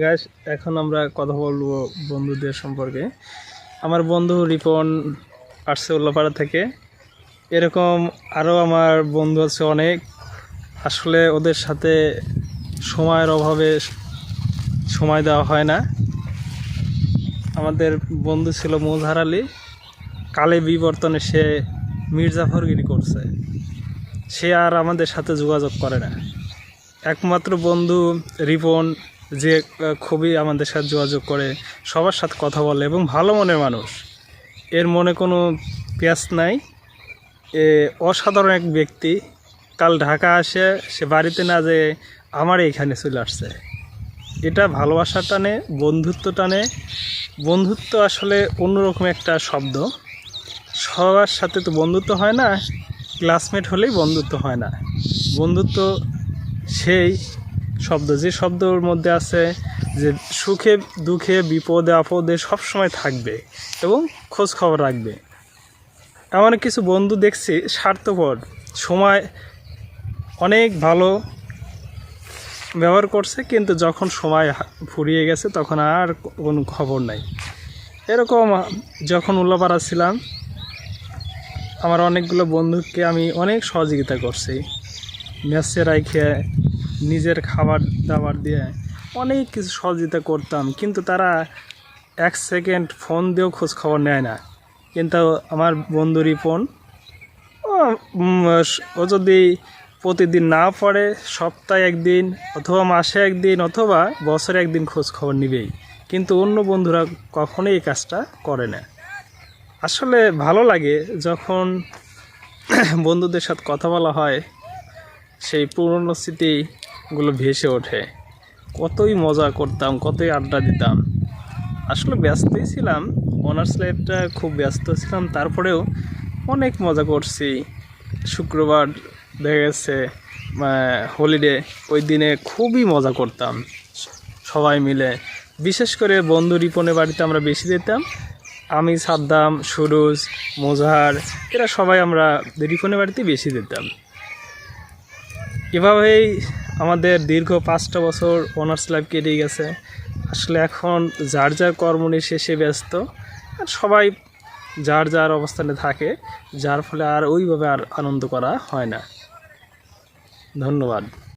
গাছ এখন আমরা কথা বলব বন্ধুদের সম্পর্কে। আমার বন্ধু রিপন আসছে উল্লাপাড়া থেকে। এরকম আরও আমার বন্ধু আছে অনেক। আসলে ওদের সাথে সময়ের অভাবে সময় দেওয়া হয় না। আমাদের বন্ধু ছিল মোজহার আলী। কালে বিবর্তনে সে মির্জাফরগিরি করছে। সে আর আমাদের সাথে যোগাযোগ করে না। একমাত্র বন্ধু রিপন যে খুবই আমাদের সাথে যোগাযোগ করে, সবার সাথে কথা বলে এবং ভালো মনের মানুষ। এর মনে কোনো পেঁয়াজ নাই। এ, অসাধারণ এক ব্যক্তি। কাল ঢাকা আসে, সে বাড়িতে না যে আমার এখানে চলে আসছে। এটা ভালোবাসা টানে, বন্ধুত্ব টানে। বন্ধুত্ব আসলে অন্যরকম একটা শব্দ। সবার সাথে তো বন্ধুত্ব হয় না। ক্লাসমেট হলেই বন্ধুত্ব হয় না। বন্ধুত্ব সেই শব্দ, যে শব্দর মধ্যে আছে যে সুখে, দুঃখে, বিপদে, আপদে সব সময় থাকবে এবং খোঁজ খবর রাখবে। এমন কিছু বন্ধু দেখছি স্বার্থপর, সময় অনেক ভালো ব্যবহার করছে, কিন্তু যখন সময় ফুরিয়ে গেছে তখন আর কোনো খবর নাই। এরকম যখন উল্লাপাড়া ছিলাম, আমার অনেকগুলো বন্ধুকে আমি অনেক সহযোগিতা করছি। মেসে রাইখে নিজের খাবার দাবার দিয়ে অনেক কিছু সহযোগিতা করতাম কিন্তু তারা এক সেকেন্ড ফোন দিয়েও খোঁজ খবর নেয় না। কিন্তু আমার বন্ধু রিপন ও, যদি প্রতিদিন না পড়ে সপ্তাহে একদিন অথবা মাসে একদিন অথবা বছরে একদিন খোঁজ খবর নিবেই। কিন্তু অন্য বন্ধুরা কখনোই এই কাজটা করে না। আসলে ভালো লাগে যখন বন্ধুদের সাথে কথা বলা হয় সেই পুরনো স্মৃতিগুলো ভেসে ওঠে। কতই মজা করতাম, কতই আড্ডা দিতাম। আসলে ব্যস্তই ছিলাম অনার্স লাইফটা খুব ব্যস্ত ছিলাম, তারপরেও অনেক মজা করছি। শুক্রবার দেখা গেছে হলিডে ওই দিনে খুবই মজা করতাম সবাই মিলে। বিশেষ করে বন্ধু রিপনের বাড়িতে আমরা বেশি যেতাম, আমি, সাদ্দাম, সুরুজ, মোজাহার, এরা সবাই আমরা রিপনের বাড়িতে বেশি যেতাম। এভাবেই আমাদের দীর্ঘ পাঁচটা বছর অনার্স লাইফ কেটে গেছে। আসলে এখন যার যার কর্ম নিয়ে শেষে ব্যস্ত, আর সবাই যার যার অবস্থানে থাকে, যার ফলে আর ওইভাবে আর আনন্দ করা হয় না। ধন্যবাদ।